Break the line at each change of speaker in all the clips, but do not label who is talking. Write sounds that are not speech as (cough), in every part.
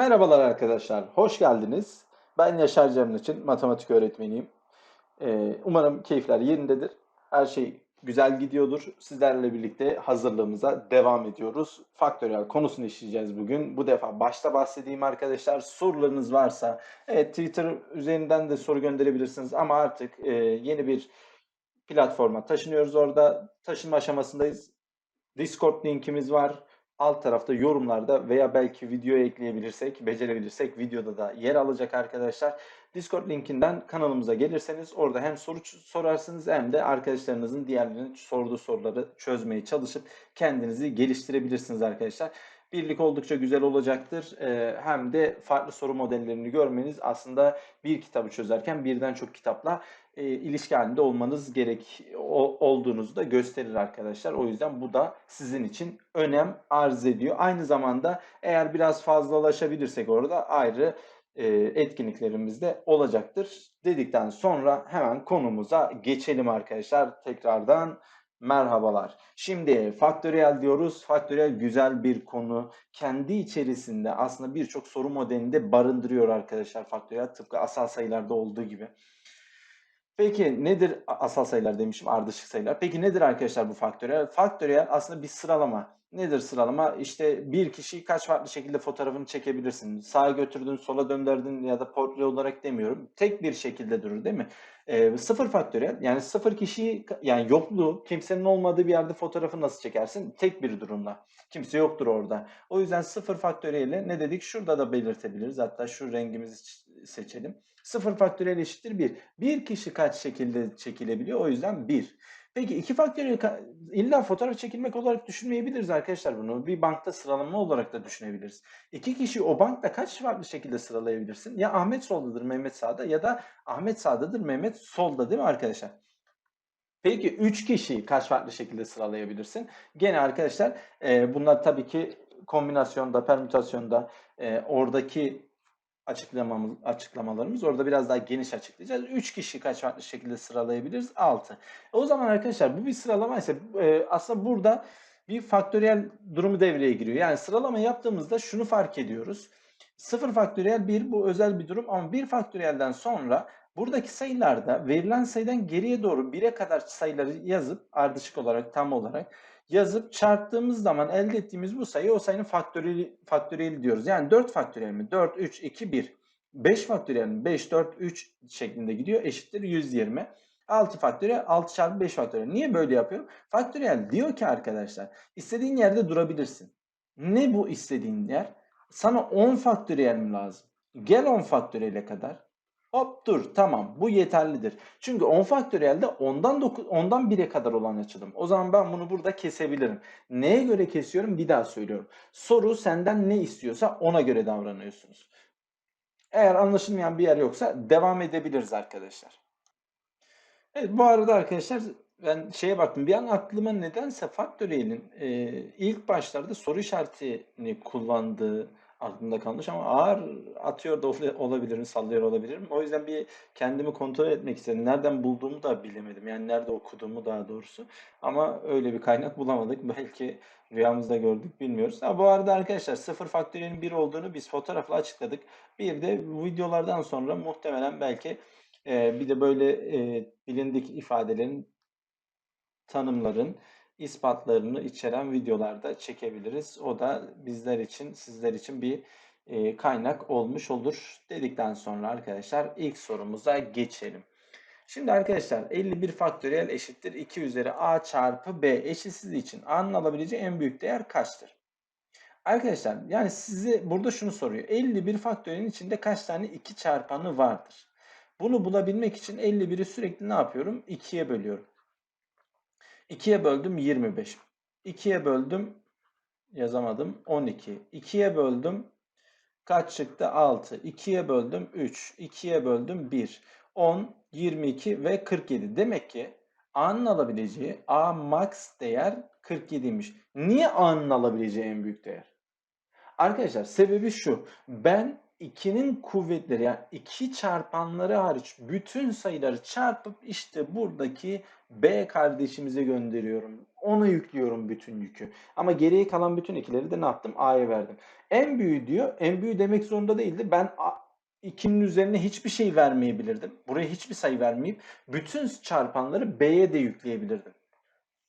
Merhabalar arkadaşlar, hoş geldiniz. Ben Yaşar Cemreç'in matematik öğretmeniyim. Ee, umarım keyifler yerindedir. Her şey güzel gidiyordur. Sizlerle birlikte hazırlığımıza devam ediyoruz. Faktöriyel konusunu işleyeceğiz bugün. Bu defa başta bahsedeyim arkadaşlar. Sorularınız varsa, evet Twitter üzerinden de soru gönderebilirsiniz ama artık e, yeni bir platforma taşınıyoruz orada. Taşınma aşamasındayız. Discord linkimiz var. Alt tarafta yorumlarda veya belki videoya ekleyebilirsek, becerebilirsek videoda da yer alacak arkadaşlar. Discord linkinden kanalımıza gelirseniz orada hem soru sorarsınız hem de arkadaşlarınızın diğerlerinin sorduğu soruları çözmeye çalışıp kendinizi geliştirebilirsiniz arkadaşlar. Birlik oldukça güzel olacaktır. Ee, hem de farklı soru modellerini görmeniz aslında bir kitabı çözerken birden çok kitapla e, ilişki halinde olmanız gerek olduğunuzu da gösterir arkadaşlar. O yüzden bu da sizin için önem arz ediyor. Aynı zamanda eğer biraz fazlalaşabilirsek orada ayrı e, etkinliklerimiz de olacaktır. Dedikten sonra hemen konumuza geçelim arkadaşlar. Tekrardan merhabalar. Şimdi faktöriyel diyoruz. Faktöriyel güzel bir konu. Kendi içerisinde aslında birçok soru modelinde barındırıyor arkadaşlar faktöriyel. Tıpkı asal sayılarda olduğu gibi. Peki nedir asal sayılar demişim ardışık sayılar. Peki nedir arkadaşlar bu faktöriyel? Faktöriyel aslında bir sıralama. Nedir sıralama? İşte bir kişi kaç farklı şekilde fotoğrafını çekebilirsin. Sağa götürdün, sola döndürdün ya da portre olarak demiyorum. Tek bir şekilde durur değil mi? E, sıfır faktöriyel yani sıfır kişiyi yani yokluğu kimsenin olmadığı bir yerde fotoğrafı nasıl çekersin? Tek bir durumda. Kimse yoktur orada. O yüzden sıfır faktöriyeli ne dedik? Şurada da belirtebiliriz. Hatta şu rengimizi seçelim. Sıfır faktöriyel eşittir 1. Bir kişi kaç şekilde çekilebiliyor? O yüzden 1. Peki iki faktöriyel illa fotoğraf çekilmek olarak düşünmeyebiliriz arkadaşlar bunu. Bir bankta sıralama olarak da düşünebiliriz. İki kişi o bankta kaç farklı şekilde sıralayabilirsin? Ya Ahmet soldadır, Mehmet sağda ya da Ahmet sağdadır, Mehmet solda değil mi arkadaşlar? Peki 3 kişiyi kaç farklı şekilde sıralayabilirsin? Gene arkadaşlar e, bunlar tabii ki kombinasyonda, permütasyonda e, oradaki açıklamamız, açıklamalarımız. Orada biraz daha geniş açıklayacağız. 3 kişi kaç farklı şekilde sıralayabiliriz? 6. O zaman arkadaşlar bu bir sıralama ise e, aslında burada bir faktöriyel durumu devreye giriyor. Yani sıralama yaptığımızda şunu fark ediyoruz. 0 faktöriyel 1 bu özel bir durum ama 1 faktöriyelden sonra buradaki sayılarda verilen sayıdan geriye doğru 1'e kadar sayıları yazıp ardışık olarak tam olarak yazıp çarptığımız zaman elde ettiğimiz bu sayı o sayının faktöriyeli, faktöriyeli diyoruz. Yani 4 faktöriyel mi? 4, 3, 2, 1. 5 faktöriyel mi? 5, 4, 3 şeklinde gidiyor. Eşittir 120. 6 faktöriyel 6 çarpı 5 faktöriyel. Niye böyle yapıyorum? Faktöriyel diyor ki arkadaşlar istediğin yerde durabilirsin. Ne bu istediğin yer? Sana 10 faktöriyel mi lazım? Gel 10 faktöriyele kadar. Hop dur tamam bu yeterlidir. Çünkü 10 faktöriyelde 10'dan 9, 10'dan 1'e kadar olan açılım. O zaman ben bunu burada kesebilirim. Neye göre kesiyorum? Bir daha söylüyorum. Soru senden ne istiyorsa ona göre davranıyorsunuz. Eğer anlaşılmayan bir yer yoksa devam edebiliriz arkadaşlar. Evet bu arada arkadaşlar ben şeye baktım. Bir an aklıma nedense faktöriyelin e, ilk başlarda soru işaretini kullandığı aklımda kalmış ama ağır atıyor da olabilirim, sallıyor olabilirim. O yüzden bir kendimi kontrol etmek istedim. Nereden bulduğumu da bilemedim. Yani nerede okuduğumu daha doğrusu. Ama öyle bir kaynak bulamadık. Belki rüyamızda gördük bilmiyoruz. Ha, bu arada arkadaşlar sıfır faktöriyelin bir olduğunu biz fotoğrafla açıkladık. Bir de videolardan sonra muhtemelen belki e, bir de böyle e, bilindik ifadelerin tanımların ispatlarını içeren videolarda çekebiliriz. O da bizler için, sizler için bir e, kaynak olmuş olur dedikten sonra arkadaşlar ilk sorumuza geçelim. Şimdi arkadaşlar 51 faktöriyel eşittir 2 üzeri a çarpı b eşitsizliği için a'nın alabileceği en büyük değer kaçtır? Arkadaşlar yani size burada şunu soruyor. 51 faktöriyelin içinde kaç tane 2 çarpanı vardır? Bunu bulabilmek için 51'i sürekli ne yapıyorum? 2'ye bölüyorum. 2'ye böldüm 25. 2'ye böldüm yazamadım 12. 2'ye böldüm kaç çıktı? 6. 2'ye böldüm 3. 2'ye böldüm 1. 10, 22 ve 47. Demek ki A'nın alabileceği A max değer 47'ymiş. Niye A'nın alabileceği en büyük değer? Arkadaşlar sebebi şu. Ben 2'nin kuvvetleri yani 2 çarpanları hariç bütün sayıları çarpıp işte buradaki B kardeşimize gönderiyorum. Ona yüklüyorum bütün yükü. Ama geriye kalan bütün ikileri de ne yaptım? A'ya verdim. En büyüğü diyor. En büyüğü demek zorunda değildi. Ben 2'nin üzerine hiçbir şey vermeyebilirdim. Buraya hiçbir sayı vermeyip bütün çarpanları B'ye de yükleyebilirdim.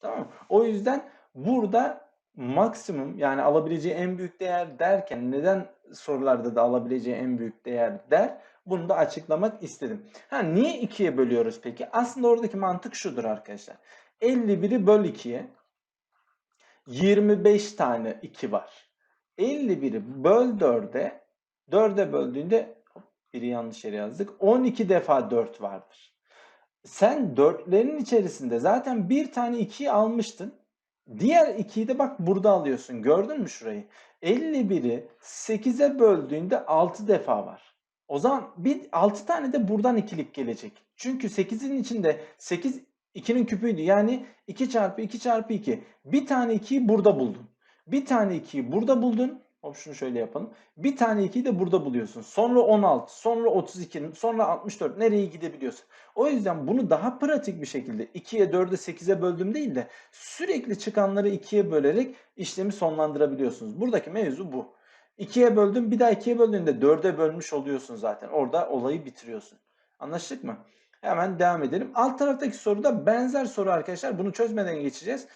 Tamam? O yüzden burada maksimum yani alabileceği en büyük değer derken neden sorularda da alabileceği en büyük değer der? Bunu da açıklamak istedim. Ha niye ikiye bölüyoruz peki? Aslında oradaki mantık şudur arkadaşlar. 51'i böl 2'ye 25 tane 2 var. 51'i böl 4'e 4'e böldüğünde biri yanlış yere yazdık. 12 defa 4 vardır. Sen dörtlerin içerisinde zaten bir tane 2'yi almıştın. Diğer 2'yi de bak burada alıyorsun. Gördün mü şurayı? 51'i 8'e böldüğünde 6 defa var. O zaman bir 6 tane de buradan ikilik gelecek. Çünkü 8'in içinde 8 2'nin küpüydü. Yani 2 çarpı 2 çarpı 2. Bir tane 2'yi burada buldun. Bir tane 2'yi burada buldun. Hop şöyle yapalım. Bir tane 2'yi de burada buluyorsun. Sonra 16, sonra 32, sonra 64. Nereye gidebiliyorsun? O yüzden bunu daha pratik bir şekilde 2'ye 4'e 8'e böldüm değil de sürekli çıkanları 2'ye bölerek işlemi sonlandırabiliyorsunuz. Buradaki mevzu bu. 2'ye böldüm bir daha 2'ye böldüğünde 4'e bölmüş oluyorsun zaten. Orada olayı bitiriyorsun. Anlaştık mı? Hemen devam edelim. Alt taraftaki soruda benzer soru arkadaşlar. Bunu çözmeden geçeceğiz.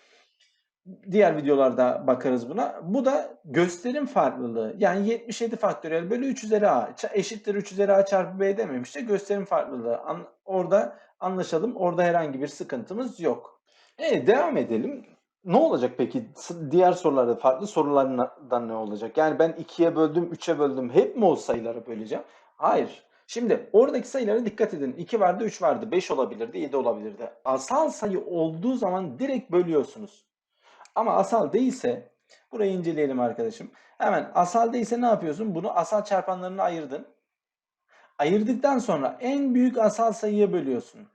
Diğer videolarda bakarız buna. Bu da gösterim farklılığı. Yani 77 faktöriyel bölü 3 üzeri a eşittir 3 üzeri a çarpı b dememiş de gösterim farklılığı. An orada anlaşalım. Orada herhangi bir sıkıntımız yok. Evet devam edelim. Ne olacak peki? Diğer sorularda farklı sorulardan ne olacak? Yani ben 2'ye böldüm, 3'e böldüm. Hep mi o sayılara böleceğim? Hayır. Şimdi oradaki sayılara dikkat edin. 2 vardı, 3 vardı, 5 olabilirdi, 7 olabilirdi. Asal sayı olduğu zaman direkt bölüyorsunuz. Ama asal değilse burayı inceleyelim arkadaşım. Hemen asal değilse ne yapıyorsun? Bunu asal çarpanlarına ayırdın. Ayırdıktan sonra en büyük asal sayıya bölüyorsun.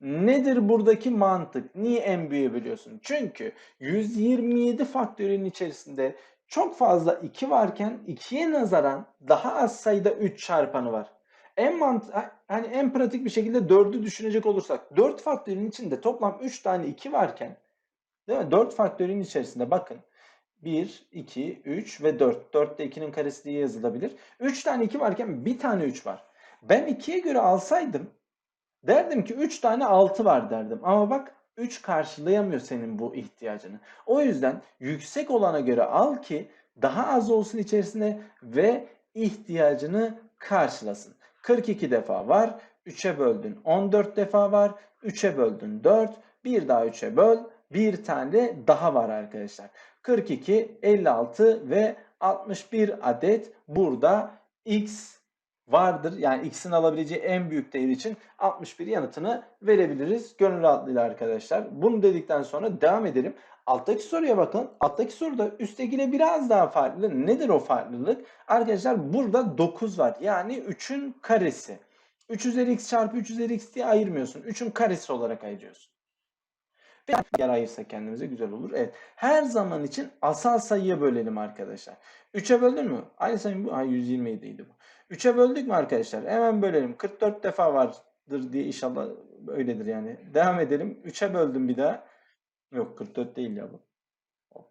Nedir buradaki mantık? Niye en büyüğe bölüyorsun? Çünkü 127 faktörün içerisinde çok fazla 2 varken 2'ye nazaran daha az sayıda 3 çarpanı var. En mant hani en pratik bir şekilde 4'ü düşünecek olursak 4 faktörün içinde toplam 3 tane 2 varken Değil mi? 4 faktörün içerisinde bakın. 1, 2, 3 ve 4. 4 de 2'nin karesi diye yazılabilir. 3 tane 2 varken bir tane 3 var. Ben 2'ye göre alsaydım derdim ki 3 tane 6 var derdim. Ama bak 3 karşılayamıyor senin bu ihtiyacını. O yüzden yüksek olana göre al ki daha az olsun içerisinde ve ihtiyacını karşılasın. 42 defa var. 3'e böldün 14 defa var. 3'e böldün 4. Bir daha 3'e böl bir tane daha var arkadaşlar. 42, 56 ve 61 adet burada x vardır. Yani x'in alabileceği en büyük değer için 61 yanıtını verebiliriz. Gönül rahatlığıyla arkadaşlar. Bunu dedikten sonra devam edelim. Alttaki soruya bakın. Alttaki soruda üsttekiyle biraz daha farklı. Nedir o farklılık? Arkadaşlar burada 9 var. Yani 3'ün karesi. 3 üzeri x çarpı 3 üzeri x diye ayırmıyorsun. 3'ün karesi olarak ayırıyorsun. Bir yer ayırsak kendimize güzel olur. Evet. Her zaman için asal sayıya bölelim arkadaşlar. 3'e böldün mü? Aynı sayı bu. Ha 127 idi bu. 3'e böldük mü arkadaşlar? Hemen bölelim. 44 defa vardır diye inşallah öyledir yani. Devam edelim. 3'e böldüm bir daha. Yok 44 değil ya bu. Hop,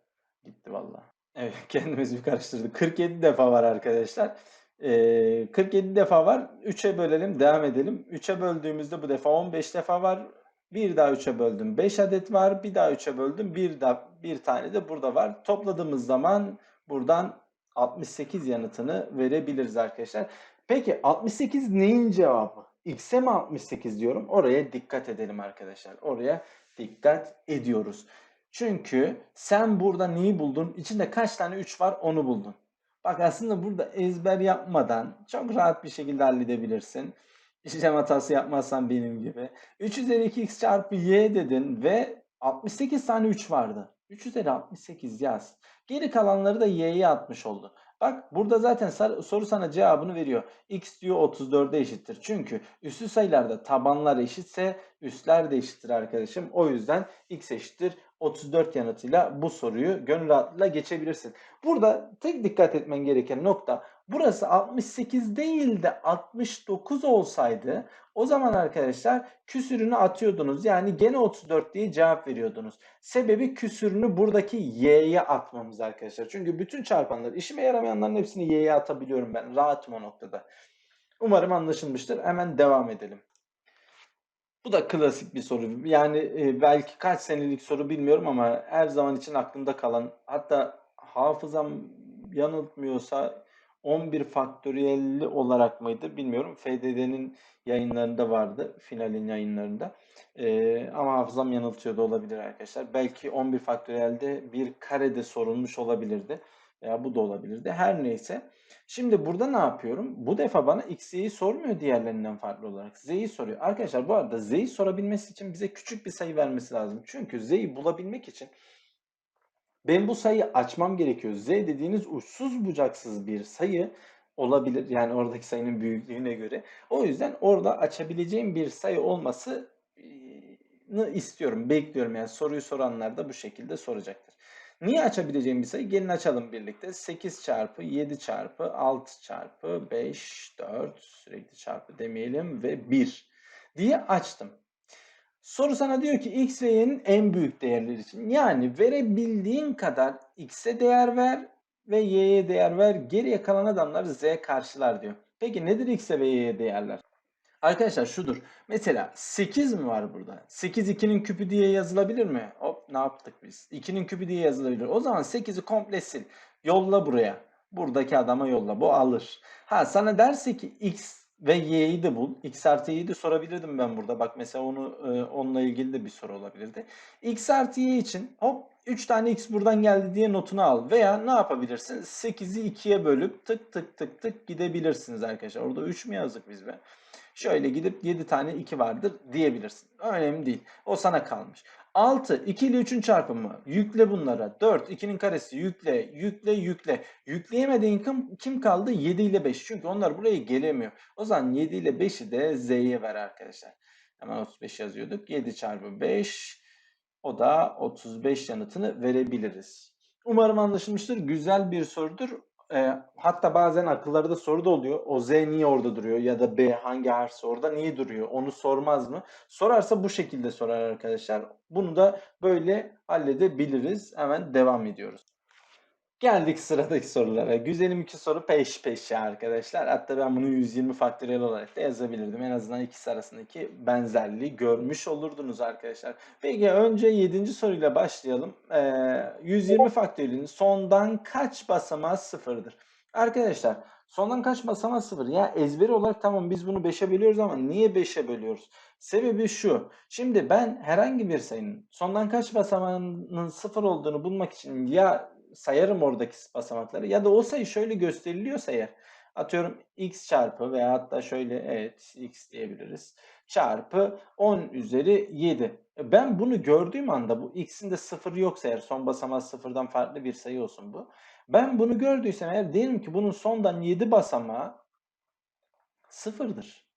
gitti valla. Evet (laughs) kendimizi bir karıştırdık. 47 defa var arkadaşlar. Ee, 47 defa var. 3'e bölelim. Devam edelim. 3'e böldüğümüzde bu defa 15 defa var. Bir daha 3'e böldüm 5 adet var. Bir daha 3'e böldüm. Bir, da, bir tane de burada var. Topladığımız zaman buradan 68 yanıtını verebiliriz arkadaşlar. Peki 68 neyin cevabı? X'e mi 68 diyorum? Oraya dikkat edelim arkadaşlar. Oraya dikkat ediyoruz. Çünkü sen burada neyi buldun? İçinde kaç tane 3 var onu buldun. Bak aslında burada ezber yapmadan çok rahat bir şekilde halledebilirsin işlem hatası yapmazsan benim gibi. 3 üzeri 2x çarpı y dedin ve 68 tane 3 vardı. 3 üzeri 68 yaz. Geri kalanları da y'ye atmış oldu. Bak burada zaten soru sana cevabını veriyor. X diyor 34'e eşittir. Çünkü üstü sayılarda tabanlar eşitse üstler de eşittir arkadaşım. O yüzden x eşittir 34 yanıtıyla bu soruyu gönül rahatlığıyla geçebilirsin. Burada tek dikkat etmen gereken nokta burası 68 değil de 69 olsaydı o zaman arkadaşlar küsürünü atıyordunuz. Yani gene 34 diye cevap veriyordunuz. Sebebi küsürünü buradaki y'ye atmamız arkadaşlar. Çünkü bütün çarpanları işime yaramayanların hepsini y'ye atabiliyorum ben. Rahatım o noktada. Umarım anlaşılmıştır. Hemen devam edelim. Bu da klasik bir soru. Yani e, belki kaç senelik soru bilmiyorum ama her zaman için aklımda kalan hatta hafızam yanıltmıyorsa 11 faktöriyelli olarak mıydı bilmiyorum. FDD'nin yayınlarında vardı. Finalin yayınlarında. Ee, ama hafızam yanıltıyor da olabilir arkadaşlar. Belki 11 faktöriyelde bir karede sorulmuş olabilirdi. Veya bu da olabilirdi. Her neyse. Şimdi burada ne yapıyorum? Bu defa bana x, y'yi sormuyor diğerlerinden farklı olarak. Z'yi soruyor. Arkadaşlar bu arada z'yi sorabilmesi için bize küçük bir sayı vermesi lazım. Çünkü z'yi bulabilmek için ben bu sayıyı açmam gerekiyor. Z dediğiniz uçsuz bucaksız bir sayı olabilir. Yani oradaki sayının büyüklüğüne göre. O yüzden orada açabileceğim bir sayı olmasını istiyorum, bekliyorum. Yani soruyu soranlar da bu şekilde soracaktır. Niye açabileceğim bir sayı? Gelin açalım birlikte. 8 çarpı 7 çarpı 6 çarpı 5, 4 sürekli çarpı demeyelim ve 1 diye açtım. Soru sana diyor ki x ve y'nin en büyük değerleri için. Yani verebildiğin kadar x'e değer ver ve y'ye değer ver. Geriye kalan adamlar z karşılar diyor. Peki nedir x'e ve y'ye değerler? Arkadaşlar şudur. Mesela 8 mi var burada? 8 2'nin küpü diye yazılabilir mi? Hop ne yaptık biz? 2'nin küpü diye yazılabilir. O zaman 8'i komple sil. Yolla buraya. Buradaki adama yolla. Bu alır. Ha sana derse ki x ve y'yi de bul. X artı y'yi de sorabilirdim ben burada. Bak mesela onu e, onunla ilgili de bir soru olabilirdi. X artı y için hop 3 tane x buradan geldi diye notunu al. Veya ne yapabilirsin? 8'i 2'ye bölüp tık tık tık tık gidebilirsiniz arkadaşlar. Orada 3 mü yazdık biz be? Şöyle gidip 7 tane 2 vardır diyebilirsin. Önemli değil. O sana kalmış. 6, 2 ile 3'ün çarpımı. Yükle bunlara. 4, 2'nin karesi. Yükle, yükle, yükle. Yükleyemediğin kim, kim kaldı? 7 ile 5. Çünkü onlar buraya gelemiyor. O zaman 7 ile 5'i de Z'ye ver arkadaşlar. Hemen 35 yazıyorduk. 7 çarpı 5. O da 35 yanıtını verebiliriz. Umarım anlaşılmıştır. Güzel bir sorudur. E, hatta bazen akıllarda soru da oluyor. O Z niye orada duruyor ya da B hangi harfse orada niye duruyor? Onu sormaz mı? Sorarsa bu şekilde sorar arkadaşlar. Bunu da böyle halledebiliriz. Hemen devam ediyoruz. Geldik sıradaki sorulara. Güzelim iki soru peş peşe arkadaşlar. Hatta ben bunu 120 faktöriyel olarak da yazabilirdim. En azından ikisi arasındaki benzerliği görmüş olurdunuz arkadaşlar. Peki önce 7. soruyla başlayalım. Ee, 120 faktöriyelin sondan kaç basamağı sıfırdır? Arkadaşlar sondan kaç basamağı sıfır? Ya ezberi olarak tamam biz bunu 5'e bölüyoruz ama niye 5'e bölüyoruz? Sebebi şu. Şimdi ben herhangi bir sayının sondan kaç basamağının sıfır olduğunu bulmak için ya sayarım oradaki basamakları ya da o sayı şöyle gösteriliyorsa eğer atıyorum x çarpı veya hatta şöyle evet x diyebiliriz çarpı 10 üzeri 7. E, ben bunu gördüğüm anda bu x'in de sıfır yoksa eğer son basamağı sıfırdan farklı bir sayı olsun bu. Ben bunu gördüysem eğer diyelim ki bunun sondan 7 basamağı sıfırdır.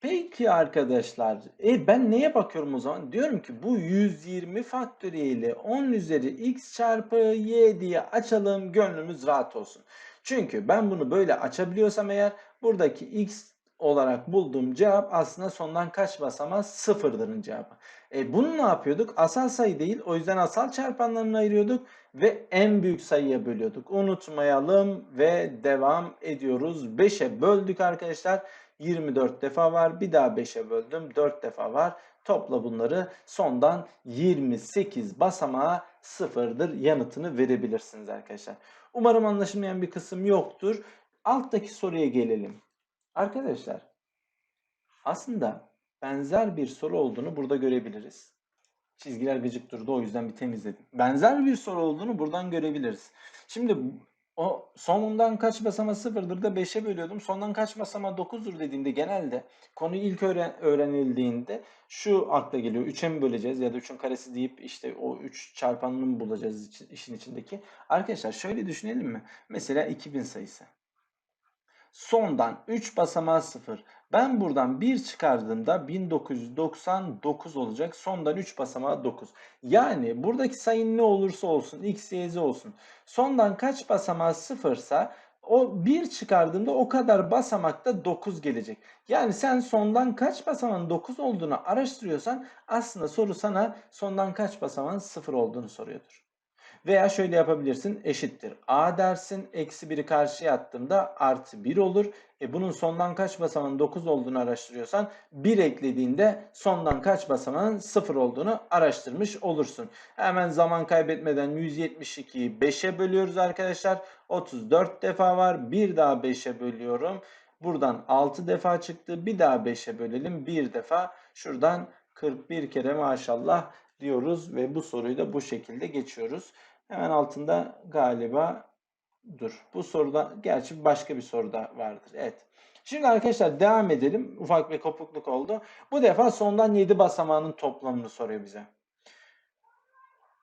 Peki arkadaşlar, e ben neye bakıyorum o zaman? Diyorum ki bu 120 faktöriyeli 10 üzeri x çarpı y diye açalım gönlümüz rahat olsun. Çünkü ben bunu böyle açabiliyorsam eğer buradaki x olarak bulduğum cevap aslında sondan kaç basamağı sıfırdırın cevabı. E bunu ne yapıyorduk? Asal sayı değil o yüzden asal çarpanlarını ayırıyorduk ve en büyük sayıya bölüyorduk. Unutmayalım ve devam ediyoruz. 5'e böldük arkadaşlar. 24 defa var. Bir daha 5'e böldüm. 4 defa var. Topla bunları sondan 28 basamağa sıfırdır yanıtını verebilirsiniz arkadaşlar. Umarım anlaşılmayan bir kısım yoktur. Alttaki soruya gelelim. Arkadaşlar aslında benzer bir soru olduğunu burada görebiliriz. Çizgiler gıcık durdu o yüzden bir temizledim. Benzer bir soru olduğunu buradan görebiliriz. Şimdi o sonundan kaç basama sıfırdır da 5'e bölüyordum. Sondan kaç basama 9'dur dediğinde genelde konu ilk öğren öğrenildiğinde şu akla geliyor. 3'e mi böleceğiz ya da 3'ün karesi deyip işte o 3 çarpanını mı bulacağız işin içindeki. Arkadaşlar şöyle düşünelim mi? Mesela 2000 sayısı. Sondan 3 basamağı 0. Ben buradan 1 çıkardığımda 1999 olacak. Sondan 3 basamağı 9. Yani buradaki sayın ne olursa olsun x, y, z olsun. Sondan kaç basamağı 0 ise o 1 çıkardığımda o kadar basamakta 9 gelecek. Yani sen sondan kaç basamağın 9 olduğunu araştırıyorsan aslında soru sana sondan kaç basamağın 0 olduğunu soruyordur. Veya şöyle yapabilirsin eşittir. A dersin eksi 1'i karşıya attığımda artı 1 olur. E bunun sondan kaç basamağın 9 olduğunu araştırıyorsan 1 eklediğinde sondan kaç basamağın 0 olduğunu araştırmış olursun. Hemen zaman kaybetmeden 172'yi 5'e bölüyoruz arkadaşlar. 34 defa var. Bir daha 5'e bölüyorum. Buradan 6 defa çıktı. Bir daha 5'e bölelim. Bir defa. Şuradan 41 kere maşallah diyoruz ve bu soruyu da bu şekilde geçiyoruz. Hemen altında galiba dur. Bu soruda gerçi başka bir soruda vardır. Evet. Şimdi arkadaşlar devam edelim. Ufak bir kopukluk oldu. Bu defa sondan 7 basamağının toplamını soruyor bize.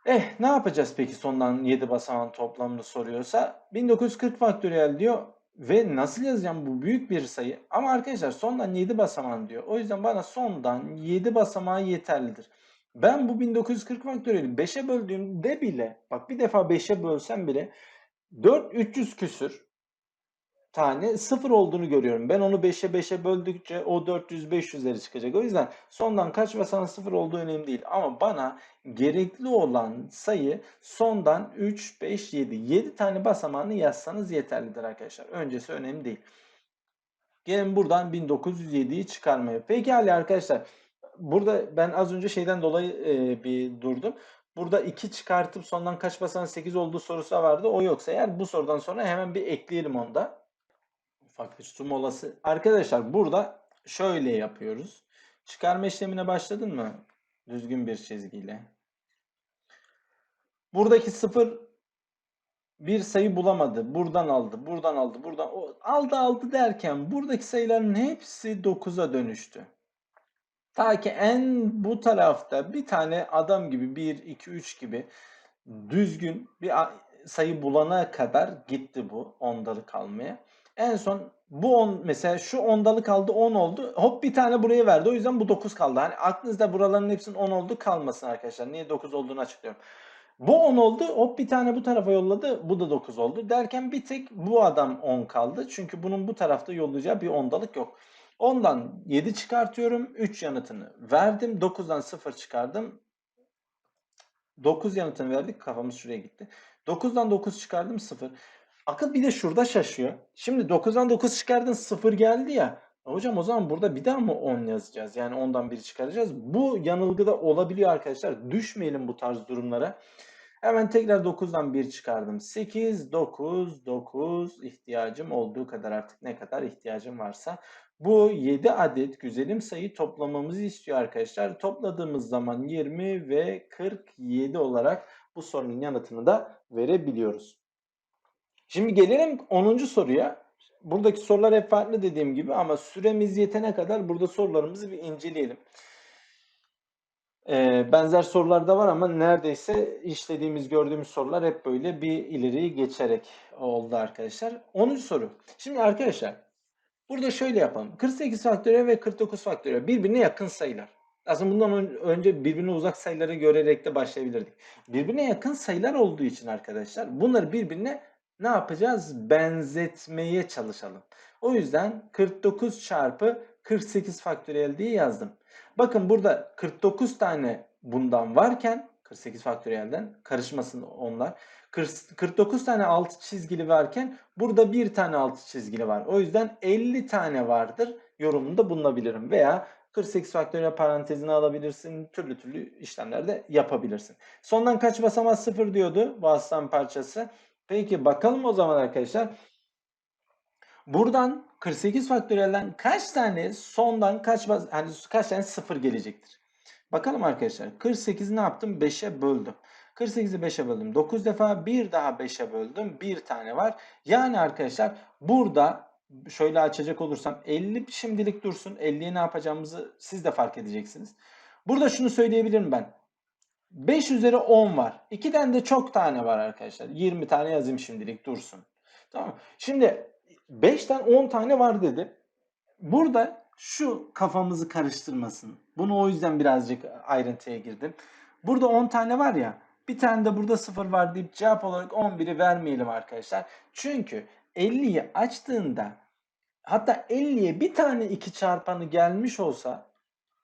Eh ne yapacağız peki sondan 7 basamağın toplamını soruyorsa? 1940 faktöriyel diyor ve nasıl yazacağım bu büyük bir sayı. Ama arkadaşlar sondan 7 basamağın diyor. O yüzden bana sondan 7 basamağı yeterlidir. Ben bu 1940 faktöriyeli 5'e böldüğümde bile bak bir defa 5'e bölsem bile 4 300 küsür tane sıfır olduğunu görüyorum. Ben onu 5'e 5'e böldükçe o 400-500'leri çıkacak. O yüzden sondan kaç basamağın sıfır olduğu önemli değil. Ama bana gerekli olan sayı sondan 3, 5, 7. 7 tane basamağını yazsanız yeterlidir arkadaşlar. Öncesi önemli değil. Gelin buradan 1907'yi çıkarmaya. Pekala arkadaşlar. Burada ben az önce şeyden dolayı e, bir durdum. Burada 2 çıkartıp sondan kaç basamağın 8 olduğu sorusu vardı. O yoksa eğer bu sorudan sonra hemen bir ekleyelim onda. Ufak bir su molası. Arkadaşlar burada şöyle yapıyoruz. Çıkarma işlemine başladın mı? Düzgün bir çizgiyle. Buradaki sıfır bir sayı bulamadı. Buradan aldı, buradan aldı, buradan aldı aldı derken buradaki sayıların hepsi 9'a dönüştü. Ta ki en bu tarafta bir tane adam gibi 1, 2, 3 gibi düzgün bir sayı bulana kadar gitti bu ondalık almaya. En son bu 10 mesela şu ondalık aldı 10 oldu. Hop bir tane buraya verdi. O yüzden bu 9 kaldı. Hani aklınızda buraların hepsinin 10 oldu kalmasın arkadaşlar. Niye 9 olduğunu açıklıyorum. Bu 10 oldu. Hop bir tane bu tarafa yolladı. Bu da 9 oldu. Derken bir tek bu adam 10 kaldı. Çünkü bunun bu tarafta yollayacağı bir ondalık yok. Ondan 7 çıkartıyorum. 3 yanıtını verdim. 9'dan 0 çıkardım. 9 yanıtını verdik. Kafamız şuraya gitti. 9'dan 9 çıkardım 0. Akıl bir de şurada şaşıyor. Şimdi 9'dan 9 çıkardın 0 geldi ya. Hocam o zaman burada bir daha mı 10 yazacağız? Yani 10'dan 1 çıkaracağız. Bu yanılgıda olabiliyor arkadaşlar. Düşmeyelim bu tarz durumlara. Hemen tekrar 9'dan 1 çıkardım. 8, 9, 9 ihtiyacım olduğu kadar artık ne kadar ihtiyacım varsa. Bu 7 adet güzelim sayı toplamamızı istiyor arkadaşlar. Topladığımız zaman 20 ve 47 olarak bu sorunun yanıtını da verebiliyoruz. Şimdi gelelim 10. soruya. Buradaki sorular hep farklı dediğim gibi ama süremiz yetene kadar burada sorularımızı bir inceleyelim. Ee, benzer sorular da var ama neredeyse işlediğimiz, gördüğümüz sorular hep böyle bir ileriyi geçerek oldu arkadaşlar. 10. soru. Şimdi arkadaşlar burada şöyle yapalım. 48 faktöriyel ve 49 faktöriyel birbirine yakın sayılar. Aslında bundan önce birbirine uzak sayıları görerek de başlayabilirdik. Birbirine yakın sayılar olduğu için arkadaşlar bunları birbirine ne yapacağız? Benzetmeye çalışalım. O yüzden 49 çarpı 48 faktöriyel diye yazdım. Bakın burada 49 tane bundan varken 48 faktöriyelden karışmasın onlar. 49 tane altı çizgili varken burada bir tane altı çizgili var. O yüzden 50 tane vardır yorumunda bulunabilirim. Veya 48 faktöriyel parantezini alabilirsin. Türlü türlü işlemlerde yapabilirsin. Sondan kaç basamağı sıfır diyordu bu aslan parçası. Peki bakalım o zaman arkadaşlar. Buradan 48 faktöriyelden kaç tane sondan kaç hani kaç tane sıfır gelecektir? Bakalım arkadaşlar. 48'i ne yaptım? 5'e böldüm. 48'i 5'e böldüm. 9 defa bir daha 5'e böldüm. Bir tane var. Yani arkadaşlar burada şöyle açacak olursam 50 şimdilik dursun. 50'ye ne yapacağımızı siz de fark edeceksiniz. Burada şunu söyleyebilirim ben. 5 üzeri 10 var. 2'den de çok tane var arkadaşlar. 20 tane yazayım şimdilik dursun. Tamam Şimdi 5'ten 10 tane var dedi. Burada şu kafamızı karıştırmasın. Bunu o yüzden birazcık ayrıntıya girdim. Burada 10 tane var ya. Bir tane de burada 0 var deyip cevap olarak 11'i vermeyelim arkadaşlar. Çünkü 50'yi açtığında hatta 50'ye bir tane 2 çarpanı gelmiş olsa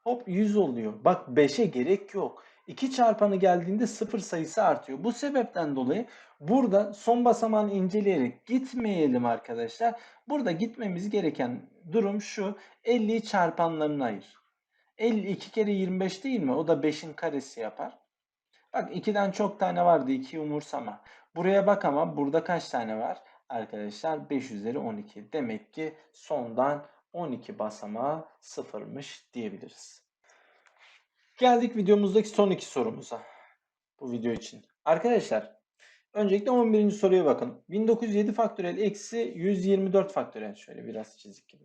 hop 100 oluyor. Bak 5'e gerek yok. 2 çarpanı geldiğinde 0 sayısı artıyor. Bu sebepten dolayı burada son basamağını inceleyerek gitmeyelim arkadaşlar. Burada gitmemiz gereken durum şu. 50'yi çarpanlarına ayır. 50 2 kere 25 değil mi? O da 5'in karesi yapar. Bak 2'den çok tane vardı. 2 umursama. Buraya bak ama burada kaç tane var? Arkadaşlar 5 üzeri 12. Demek ki sondan 12 basamağı sıfırmış diyebiliriz. Geldik videomuzdaki son iki sorumuza. Bu video için. Arkadaşlar öncelikle 11. soruya bakın. 1907 faktöriyel eksi 124 faktöriyel. Şöyle biraz çizik gibi.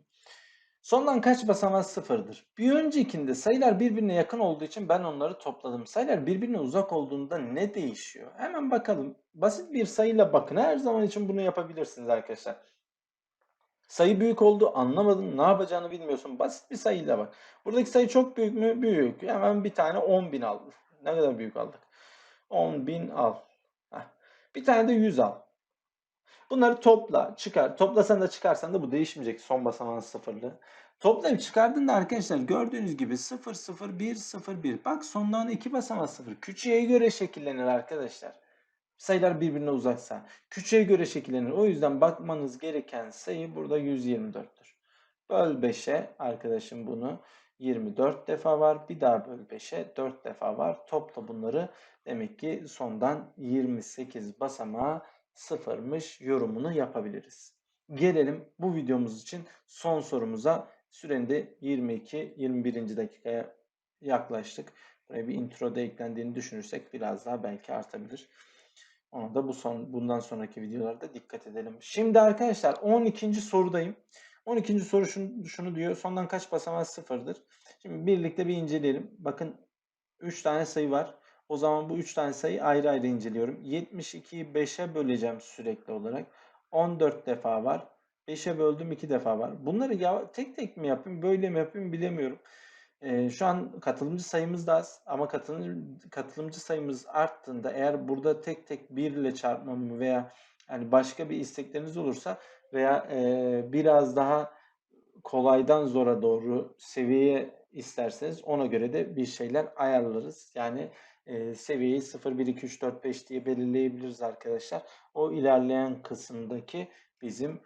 Sondan kaç basamağı sıfırdır? Bir öncekinde sayılar birbirine yakın olduğu için ben onları topladım. Sayılar birbirine uzak olduğunda ne değişiyor? Hemen bakalım. Basit bir sayıyla bakın. Her zaman için bunu yapabilirsiniz arkadaşlar. Sayı büyük oldu anlamadım ne yapacağını bilmiyorsun. Basit bir sayıyla bak. Buradaki sayı çok büyük mü? Büyük. Hemen bir tane 10.000 al. Ne kadar büyük aldık? 10.000 al. Heh. Bir tane de 100 al. Bunları topla, çıkar. Toplasan da çıkarsan da bu değişmeyecek. Son basamağın sıfırlı. Toplayıp çıkardığında arkadaşlar gördüğünüz gibi 0, 0, 1, 0, 1. Bak sondan iki basamağı 0. Küçüğe göre şekillenir arkadaşlar. Sayılar birbirine uzaksa. Küçüğe göre şekillenir. O yüzden bakmanız gereken sayı burada 124'tür. Böl 5'e arkadaşım bunu 24 defa var. Bir daha böl 5'e 4 defa var. Topla bunları demek ki sondan 28 basamağı sıfırmış yorumunu yapabiliriz. Gelelim bu videomuz için son sorumuza. Sürenin de 22-21. dakikaya yaklaştık. Buraya bir intro da eklendiğini düşünürsek biraz daha belki artabilir. Onu da bu son bundan sonraki videolarda dikkat edelim. Şimdi arkadaşlar 12. sorudayım. 12. soru şunu, şunu diyor. Sondan kaç basamağı sıfırdır? Şimdi birlikte bir inceleyelim. Bakın 3 tane sayı var. O zaman bu 3 tane sayı ayrı ayrı inceliyorum. 72'yi 5'e böleceğim sürekli olarak. 14 defa var. 5'e böldüm 2 defa var. Bunları ya tek tek mi yapayım, böyle mi yapayım bilemiyorum. Ee, şu an katılımcı sayımız da az ama katılımcı, katılımcı sayımız arttığında eğer burada tek tek 1 ile çarpmamı veya yani başka bir istekleriniz olursa veya e, biraz daha kolaydan zora doğru seviyeye isterseniz ona göre de bir şeyler ayarlarız. Yani e, seviyeyi 0, 1, 2, 3, 4, 5 diye belirleyebiliriz arkadaşlar. O ilerleyen kısımdaki bizim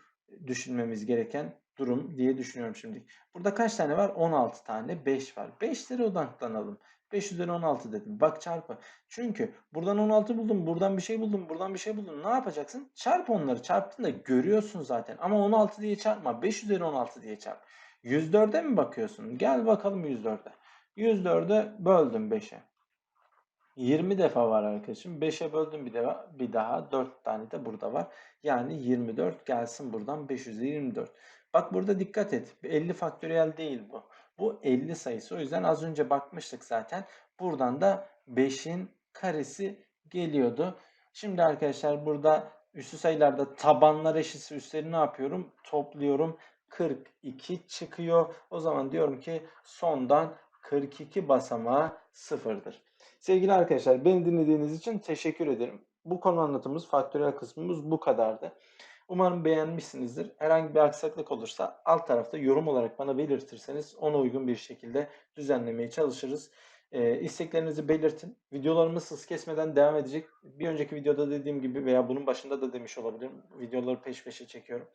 düşünmemiz gereken durum diye düşünüyorum şimdi. Burada kaç tane var? 16 tane. 5 var. 5'lere odaklanalım. 5 üzeri 16 dedim. Bak çarpı. Çünkü buradan 16 buldum. Buradan bir şey buldum. Buradan bir şey buldum. Ne yapacaksın? Çarp onları. Çarptığında görüyorsun zaten. Ama 16 diye çarpma. 5 üzeri 16 diye çarp. 104'e mi bakıyorsun? Gel bakalım 104'e. 104'e böldüm 5'e. 20 defa var arkadaşım. 5'e böldüm bir daha, bir daha 4 tane de burada var. Yani 24 gelsin buradan 524. Bak burada dikkat et. 50 faktöriyel değil bu. Bu 50 sayısı. O yüzden az önce bakmıştık zaten. Buradan da 5'in karesi geliyordu. Şimdi arkadaşlar burada üstü sayılarda tabanlar eşitse üstleri ne yapıyorum? Topluyorum. 42 çıkıyor. O zaman diyorum ki sondan 42 basamağı sıfırdır. Sevgili arkadaşlar beni dinlediğiniz için teşekkür ederim. Bu konu anlatımımız, faktöriyel kısmımız bu kadardı. Umarım beğenmişsinizdir. Herhangi bir aksaklık olursa alt tarafta yorum olarak bana belirtirseniz ona uygun bir şekilde düzenlemeye çalışırız. Ee, isteklerinizi belirtin. Videolarımız hız kesmeden devam edecek. Bir önceki videoda dediğim gibi veya bunun başında da demiş olabilirim. Videoları peş peşe çekiyorum.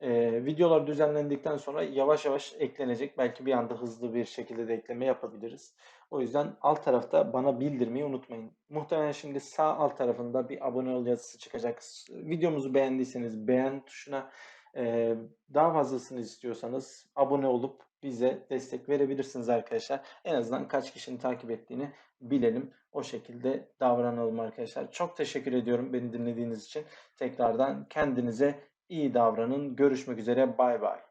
Ee, videolar düzenlendikten sonra yavaş yavaş eklenecek. Belki bir anda hızlı bir şekilde de ekleme yapabiliriz. O yüzden alt tarafta bana bildirmeyi unutmayın. Muhtemelen şimdi sağ alt tarafında bir abone ol yazısı çıkacak. Videomuzu beğendiyseniz beğen tuşuna e, daha fazlasını istiyorsanız abone olup bize destek verebilirsiniz arkadaşlar. En azından kaç kişinin takip ettiğini bilelim. O şekilde davranalım arkadaşlar. Çok teşekkür ediyorum beni dinlediğiniz için. Tekrardan kendinize iyi davranın. Görüşmek üzere. Bay bay.